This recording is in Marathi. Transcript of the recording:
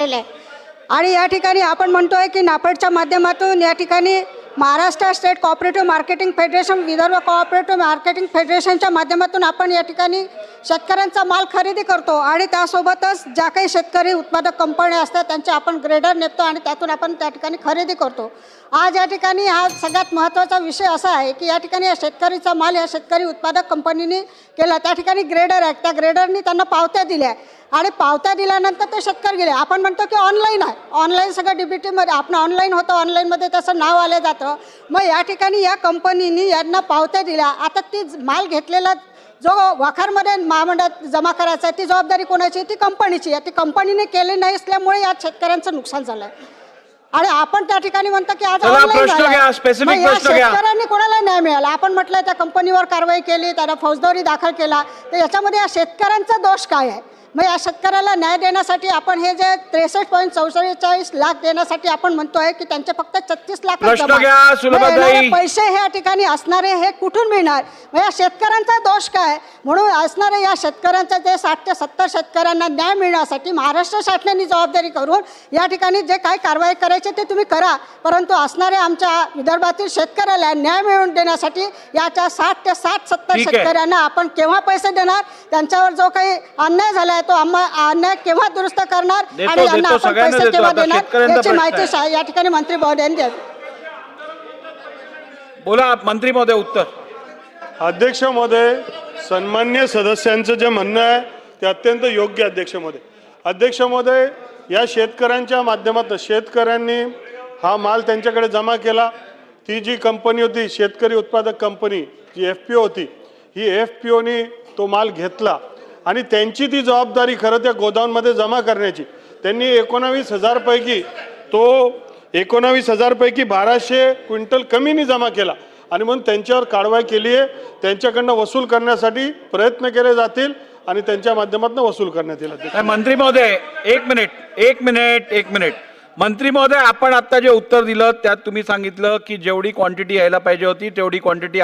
आणि या ठिकाणी आपण म्हणतोय की नाफेडच्या माध्यमातून या ठिकाणी Maharashtra state cooperative marketing federation Vidarbha cooperative marketing फेडरेशनच्या माध्यमातून आपण या ठिकाणी शेतकऱ्यांचा माल खरेदी करतो आणि त्यासोबतच ज्या काही शेतकरी उत्पादक कंपन्या असतात त्यांचे आपण ग्रेडर नेतो आणि त्यातून आपण त्या ठिकाणी खरेदी करतो. आज या ठिकाणी हा सगळ्यात महत्त्वाचा विषय असा आहे की या ठिकाणी या शेतकरीचा माल या शेतकरी उत्पादक कंपनीने केला. त्या ठिकाणी ग्रेडर आहे त्या ग्रेडरनी त्यांना पावत्या दिल्या आणि पावत्या दिल्यानंतर ते शेतकरी गेले. आपण म्हणतो की ऑनलाईन आहे. ऑनलाईन सगळं डीबीटीमध्ये आपण ऑनलाईन होतं. ऑनलाईनमध्ये त्याचं नाव आलं जातं. मग या ठिकाणी या कंपनीनी यांना पावत्या दिल्या. आता ती माल घेतलेला जो वखारमध्ये महामंडळात जमा करायचा आहे ती जबाबदारी कोणाची ती कंपनीची आहे. ती कंपनीने केली नाही असल्यामुळे या शेतकऱ्यांचं नुकसान झालं आहे आणि आपण त्या ठिकाणी म्हणतो की आज. शेतकऱ्यांनी कोणाला न्याय मिळाला? आपण म्हटलं त्या कंपनीवर कारवाई केली त्याला फौजदारी दाखल केला. तर याच्यामध्ये या शेतकऱ्यांचा दोष काय आहे? मग या शेतकऱ्याला न्याय देण्यासाठी आपण हे जे त्रेसष्ट पॉईंट चौवेचाळीस लाख देण्यासाठी आपण म्हणतोय की त्यांचे फक्त छत्तीस लाख. पैसे हे या ठिकाणी असणारे हे कुठून मिळणार? मग या शेतकऱ्यांचा दोष काय? म्हणून असणारे या शेतकऱ्यांचा जे साठ ते सत्तर शेतकऱ्यांना न्याय मिळण्यासाठी महाराष्ट्र शासनाने जबाबदारी करून या ठिकाणी जे काय कारवाई करायचे ते तुम्ही करा. परंतु असणारे आमच्या विदर्भातील शेतकऱ्याला न्याय मिळवून देण्यासाठी याच्या साठ ते साठ सत्तर आहे. शेतकऱ्यांना आपण केव्हा पैसे देणार? त्यांच्यावर जो काही अन्याय झाला आहे तो आम्हा अन्याय केव्हा दुरुस्त करणार? देतो, आणि यांना देतो, आपण सगळ्यांना पैसे देतो. केव्हा आता देणार? शेतकऱ्यांचा याची प्रश्न माहिती आहे. शा- या ठिकाणी मंत्री महोदयांनी द्यावी बोला मंत्री महोदय उत्तर. अध्यक्ष महोदय सन्मान्य सदस्यांचं जे म्हणणं आहे ते अत्यंत योग्य आहे, अध्यक्ष महोदय. अध्यक्ष महोदय या शेतकऱ्यांच्या माध्यमातून शेतकऱ्यांनी हा माल त्यांच्याकडे जमा केला. ती जी कंपनी होती शेतकरी उत्पादक कंपनी जी एफ पी ओ होती ही एफ पी ओनी तो माल घेतला. आणि त्यांची ती जबाबदारी खरं त्या गोदाऊनमध्ये जमा करण्याची. त्यांनी एकोणावीस हजारपैकी तो एकोणावीस हजारपैकी बाराशे क्विंटल कमीनी जमा केला. आणि म्हणून त्यांच्यावर कारवाई केली आहे. त्यांच्याकडनं वसूल करण्यासाठी प्रयत्न केले जातील आणि त्यांच्या माध्यमातून वसूल करण्यात येईल. मंत्री महोदय एक मिनिट एक मिनिट एक मिनिट. मंत्री महोदय आपण आता जे उत्तर दिलं त्यात तुम्ही सांगितलं की जेवढी क्वांटिटी यायला पाहिजे होती तेवढी क्वांटिटी